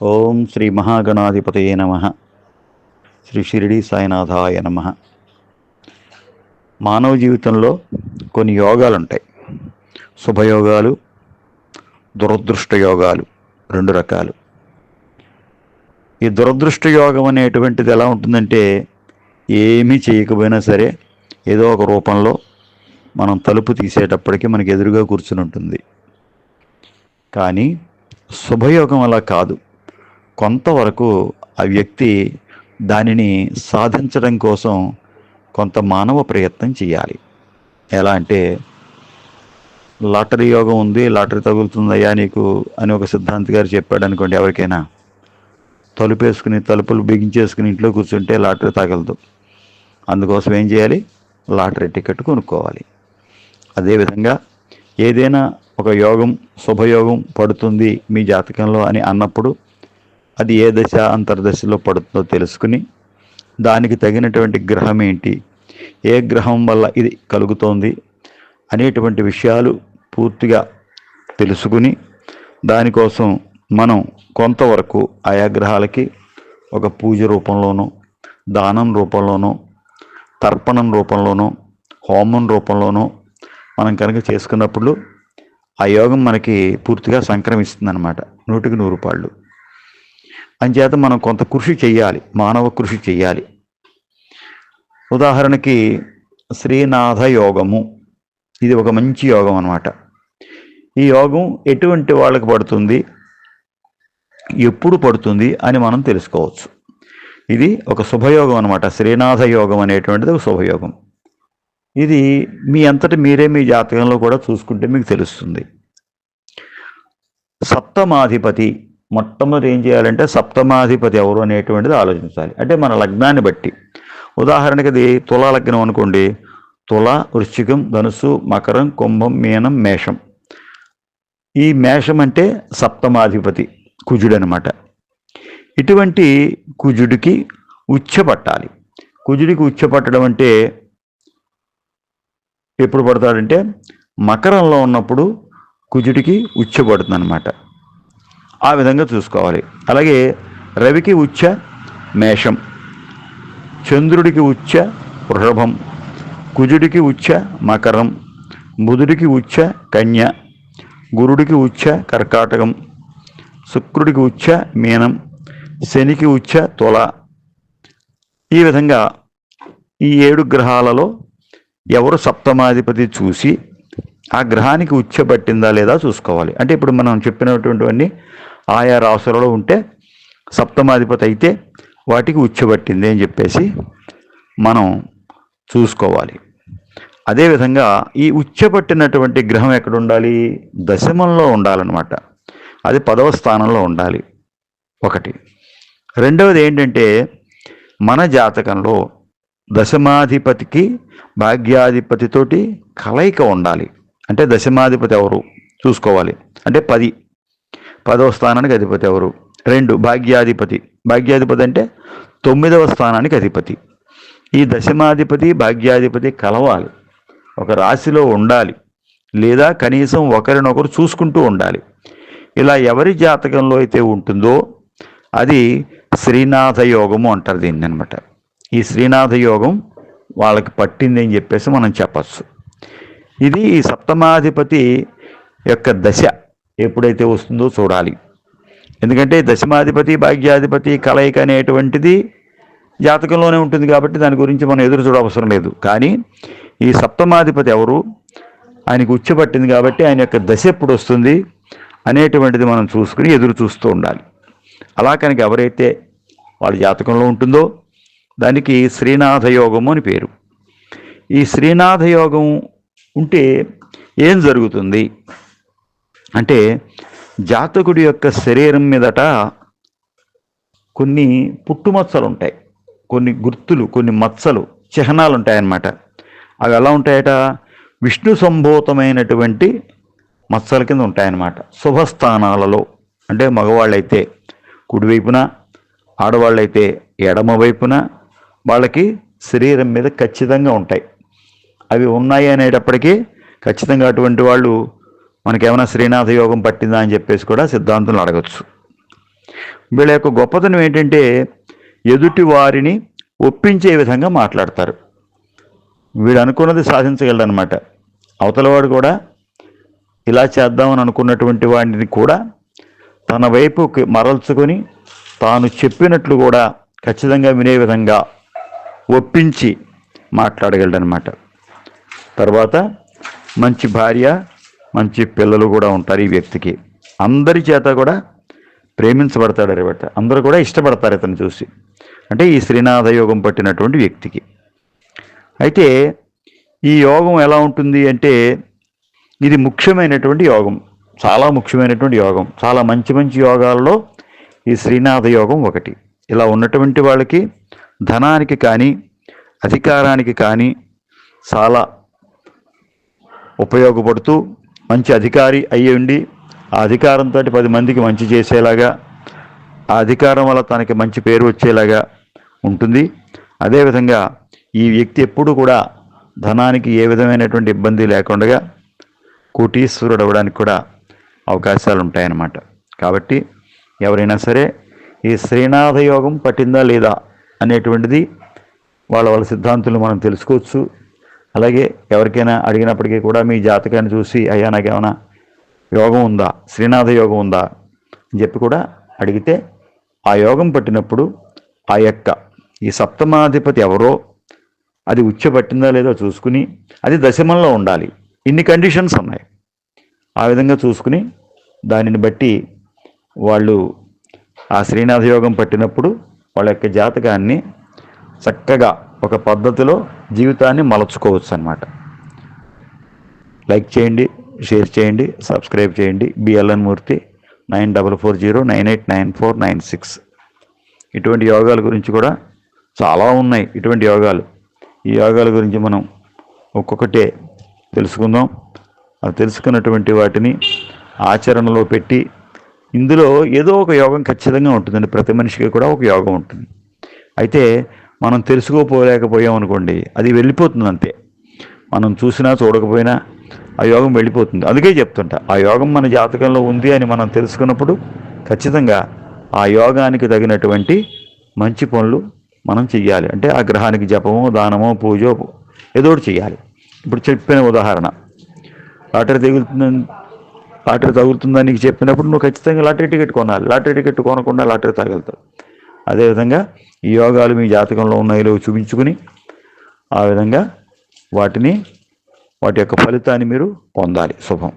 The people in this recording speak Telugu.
ఓం శ్రీ మహాగణాధిపతయే నమ. శ్రీ షిరిడి సాయినాథాయ నమ. మానవ జీవితంలో కొన్ని యోగాలు ఉంటాయి శుభయోగాలు దురదృష్ట యోగాలు రెండు రకాలు. ఈ దురదృష్ట యోగం అనేటువంటిది ఎలా ఉంటుందంటే ఏమీ చేయకపోయినా సరే ఏదో ఒక రూపంలో మనం తలుపు తీసేటప్పటికి మనకి ఎదురుగా కూర్చుని ఉంటుంది. కానీ శుభయోగం అలా కాదు. కొంతవరకు ఆ వ్యక్తి దానిని సాధించడం కోసం కొంత మానవ ప్రయత్నం చేయాలి. ఎలా అంటే లాటరీ యోగం ఉంది లాటరీ తగులుతుందయ్యా నీకు అని ఒక సిద్ధాంతి గారు చెప్పాడు అనుకోండి ఎవరికైనా. తలుపు వేసుకుని తలుపులు బిగించేసుకుని ఇంట్లో కూర్చుంటే లాటరీ తగలదు. అందుకోసం ఏం చేయాలి? లాటరీ టికెట్ కొనుక్కోవాలి. అదేవిధంగా ఏదైనా ఒక యోగం శుభయోగం పడుతుంది మీ జాతకంలో అని అన్నప్పుడు అది ఏ దశ అంతర్దశలో పడుతుందో తెలుసుకుని దానికి తగినటువంటి గ్రహం ఏంటి? ఏ గ్రహం వల్ల ఇది కలుగుతోంది? అనేటువంటి విషయాలు పూర్తిగా తెలుసుకుని దానికోసం మనం కొంతవరకు ఆయా గ్రహాలకి ఒక పూజ రూపంలోనూ దానం రూపంలోనూ తర్పణం రూపంలోనూ హోమం రూపంలోనూ మనం కనుక చేసుకున్నప్పుడు ఆ యోగం మనకి పూర్తిగా సంక్రమిస్తుంది అనమాట నూటికి నూరు రూపాయలు అంచేత మనం కొంత కృషి చేయాలి మానవ కృషి చేయాలి ఉదాహరణకి శ్రీనాథ యోగము ఇది ఒక మంచి యోగం అనమాట ఈ యోగం ఎటువంటి వాళ్ళకి పడుతుంది? ఎప్పుడు పడుతుంది అని మనం తెలుసుకోవచ్చు. ఇది ఒక శుభయోగం అనమాట శ్రీనాథ యోగం అనేటువంటిది ఒక శుభయోగం. ఇది మీ అంతటి మీరే మీ జాతకంలో కూడా చూసుకుంటే మీకు తెలుస్తుంది. సప్తమాధిపతి మొట్టమొదటి ఏం చేయాలంటే సప్తమాధిపతి ఎవరు అనేటువంటిది ఆలోచించాలి. అంటే మన లగ్నాన్ని బట్టి. ఉదాహరణకి అది తులా లగ్నం అనుకోండి. తుల వృశ్చికం ధనుసు మకరం కుంభం మీనం మేషం. ఈ మేషం అంటే సప్తమాధిపతి కుజుడు అనమాట ఇటువంటి కుజుడికి ఉచ్చపట్టాలి. కుజుడికి ఉచ్చపట్టడం అంటే ఎప్పుడు పడతాడంటే మకరంలో ఉన్నప్పుడు కుజుడికి ఉచ్చబడుతుంది అనమాట ఆ విధంగా చూసుకోవాలి. అలాగే రవికి ఉచ్చ మేషం చంద్రుడికి ఉచ్చ వృషభం కుజుడికి ఉచ్చ మకరం బుధుడికి ఉచ్చ కన్య గురుడికి ఉచ్చ కర్కాటకం శుక్రుడికి ఉచ్చ మీనం శనికి ఉచ్చ తుల. ఈ విధంగా ఈ ఏడు గ్రహాలలో ఎవరు సప్తమాధిపతి చూసి ఆ గ్రహానికి ఉచ్చబట్టిందా లేదా చూసుకోవాలి. అంటే ఇప్పుడు మనం చెప్పినటువంటివన్నీ ఆయా రాసులలో ఉంటే సప్తమాధిపతి అయితే వాటికి ఉచ్చబట్టింది అని చెప్పేసి మనం చూసుకోవాలి. అదేవిధంగా ఈ ఉచ్చబట్టినటువంటి గ్రహం ఎక్కడ ఉండాలి? దశమంలో ఉండాలన్నమాట. అది పదవ స్థానంలో ఉండాలి. ఒకటి. రెండవది ఏంటంటే మన జాతకంలో దశమాధిపతికి భాగ్యాధిపతితోటి కలయిక ఉండాలి. అంటే దశమాధిపతి ఎవరు? చూసుకోవాలి. అంటే పది. పదవ స్థానానికి అధిపతి ఎవరు? రెండు భాగ్యాధిపతి. భాగ్యాధిపతి అంటే తొమ్మిదవ స్థానానికి అధిపతి. ఈ దశమాధిపతి భాగ్యాధిపతి కలవాలి. ఒక రాశిలో ఉండాలి. లేదా కనీసం ఒకరినొకరు చూసుకుంటూ ఉండాలి. ఇలా ఎవరి జాతకంలో అయితే ఉంటుందో అది శ్రీనాథ యోగము అంటారు దీన్ని అనమాట ఈ శ్రీనాథ యోగం వాళ్ళకి పట్టింది అని చెప్పేసి మనం చెప్పచ్చు. ఇది ఈ సప్తమాధిపతి యొక్క దశ ఎప్పుడైతే వస్తుందో చూడాలి. ఎందుకంటే దశమాధిపతి భాగ్యాధిపతి కలయిక అనేటువంటిది జాతకంలోనే ఉంటుంది కాబట్టి దాని గురించి మనం ఎదురు చూడవసరం లేదు. కానీ ఈ సప్తమాధిపతి ఎవరు? ఆయనకు ఉచ్చబట్టింది కాబట్టి ఆయన యొక్క దశ ఎప్పుడు వస్తుంది అనేటువంటిది మనం చూసుకుని ఎదురు చూస్తూ ఉండాలి. అలా కనుక ఎవరైతే వాళ్ళ జాతకంలో ఉంటుందో దానికి శ్రీనాథ యోగము అని పేరు. ఈ శ్రీనాథ యోగం ఉంటే ఏం జరుగుతుంది? అంటే జాతకుడి యొక్క శరీరం మీదట కొన్ని పుట్టుమచ్చలు ఉంటాయి కొన్ని గుర్తులు కొన్ని మచ్చలు చిహ్నాలు ఉంటాయన్నమాట అవి ఎలా ఉంటాయట? విష్ణు సంభూతమైనటువంటి మచ్చల కింద ఉంటాయన్నమాట. శుభస్థానాలలో. అంటే మగవాళ్ళైతే కుడివైపున ఆడవాళ్ళైతే ఎడమ వైపున వాళ్ళకి శరీరం మీద ఖచ్చితంగా ఉంటాయి. అవి ఉన్నాయి అనేటప్పటికీ ఖచ్చితంగా అటువంటి వాళ్ళు మనకేమైనా శ్రీనాథ యోగం పట్టిందా అని చెప్పేసి కూడా సిద్ధాంతులు అడగచ్చు. వీళ్ళ యొక్క గొప్పతనం ఏంటంటే ఎదుటి వారిని ఒప్పించే విధంగా మాట్లాడతారు. వీడు అనుకున్నది సాధించగలడనమాట అవతలవాడు కూడా ఇలా చేద్దామని అనుకున్నటువంటి వాడిని కూడా తన వైపుకి మరల్చుకొని తాను చెప్పినట్లు కూడా ఖచ్చితంగా వినే విధంగా ఒప్పించి మాట్లాడగలడనమాట తర్వాత మంచి భార్య మంచి పిల్లలు కూడా ఉంటారు ఈ వ్యక్తికి. అందరి చేత కూడా ప్రేమించబడతాడు అనమాట అందరూ కూడా ఇష్టపడతారు ఇతను చూసి. అంటే ఈ శ్రీనాథ యోగం పట్టినటువంటి వ్యక్తికి. అయితే ఈ యోగం ఎలా ఉంటుంది అంటే ఇది ముఖ్యమైనటువంటి యోగం. చాలా ముఖ్యమైనటువంటి యోగం. చాలా మంచి మంచి యోగాల్లో ఈ శ్రీనాథ యోగం ఒకటి. ఇలా ఉన్నటువంటి వాళ్ళకి ధనానికి కానీ అధికారానికి కానీ చాలా ఉపయోగపడుతూ మంచి అధికారి అయ్యి ఉండి ఆ అధికారంతో పది మందికి మంచి చేసేలాగా ఆ అధికారం వల్ల తనకి మంచి పేరు వచ్చేలాగా ఉంటుంది. అదేవిధంగా ఈ వ్యక్తి ఎప్పుడు కూడా ధనానికి ఏ విధమైనటువంటి ఇబ్బంది లేకుండా కోటీశ్వరుడు అవ్వడానికి కూడా అవకాశాలు ఉంటాయన్నమాట కాబట్టి ఎవరైనా సరే ఈ శ్రీనాథ యోగం పట్టిందా లేదా అనేటువంటిది వాళ్ళ వాళ్ళ సిద్ధాంతులు మనం తెలుసుకోవచ్చు. అలాగే ఎవరికైనా అడిగినప్పటికీ కూడా మీ జాతకాన్ని చూసి అయ్యా నాకేమైనా యోగం ఉందా? శ్రీనాథ యోగం ఉందా? అని చెప్పి కూడా అడిగితే ఆ యోగం పట్టినప్పుడు ఆ యొక్క ఈ సప్తమాధిపతి ఎవరో అది ఉచ్చ పట్టిందా లేదో చూసుకుని అది దశమంలో ఉండాలి. ఇన్ని కండిషన్స్ ఉన్నాయి. ఆ విధంగా చూసుకుని దానిని బట్టి వాళ్ళు ఆ శ్రీనాథ యోగం పట్టినప్పుడు వాళ్ళ యొక్క జాతకాన్ని చక్కగా ఒక పద్ధతిలో జీవితాన్ని మలచుకోవచ్చు అన్నమాట. లైక్ చేయండి షేర్ చేయండి సబ్స్క్రైబ్ చేయండి. BLN Murthy nine double four zero nine eight nine four nine six. ఇటువంటి యోగాల గురించి కూడా చాలా ఉన్నాయి ఇటువంటి యోగాలు. ఈ యోగాల గురించి మనం ఒక్కొక్కటే తెలుసుకుందాం. అది తెలుసుకున్నటువంటి వాటిని ఆచరణలో పెట్టి ఇందులో ఏదో ఒక యోగం ఖచ్చితంగా ఉంటుందండి. ప్రతి మనిషికి కూడా ఒక యోగం ఉంటుంది. అయితే మనం తెలుసుకోపోలేకపోయాం అనుకోండి అది వెళ్ళిపోతుంది అంతే. మనం చూసినా చూడకపోయినా ఆ యోగం వెళ్ళిపోతుంది. అందుకే చెప్తుంటా ఆ యోగం మన జాతకంలో ఉంది అని మనం తెలుసుకున్నప్పుడు ఖచ్చితంగా ఆ యోగానికి తగినటువంటి మంచి పనులు మనం చెయ్యాలి. అంటే ఆ గ్రహానికి జపమో దానమో పూజో ఏదో ఒకటి చెయ్యాలి. ఇప్పుడు చెప్పిన ఉదాహరణ లాటరీ తెగులుతుందని లాటరీ తగులుతుందని నీకు చెప్పినప్పుడు నువ్వు ఖచ్చితంగా లాటరీ టికెట్ కొనాలి. లాటరీ టికెట్ కొనకుండా లాటరీ తగలుతావు. అదేవిధంగా ఈ యోగాలు మీ జాతకంలో ఉన్నాయో చూపించుకుని ఆ విధంగా వాటిని వాటి యొక్క ఫలితాన్ని మీరు పొందాలి. శుభం.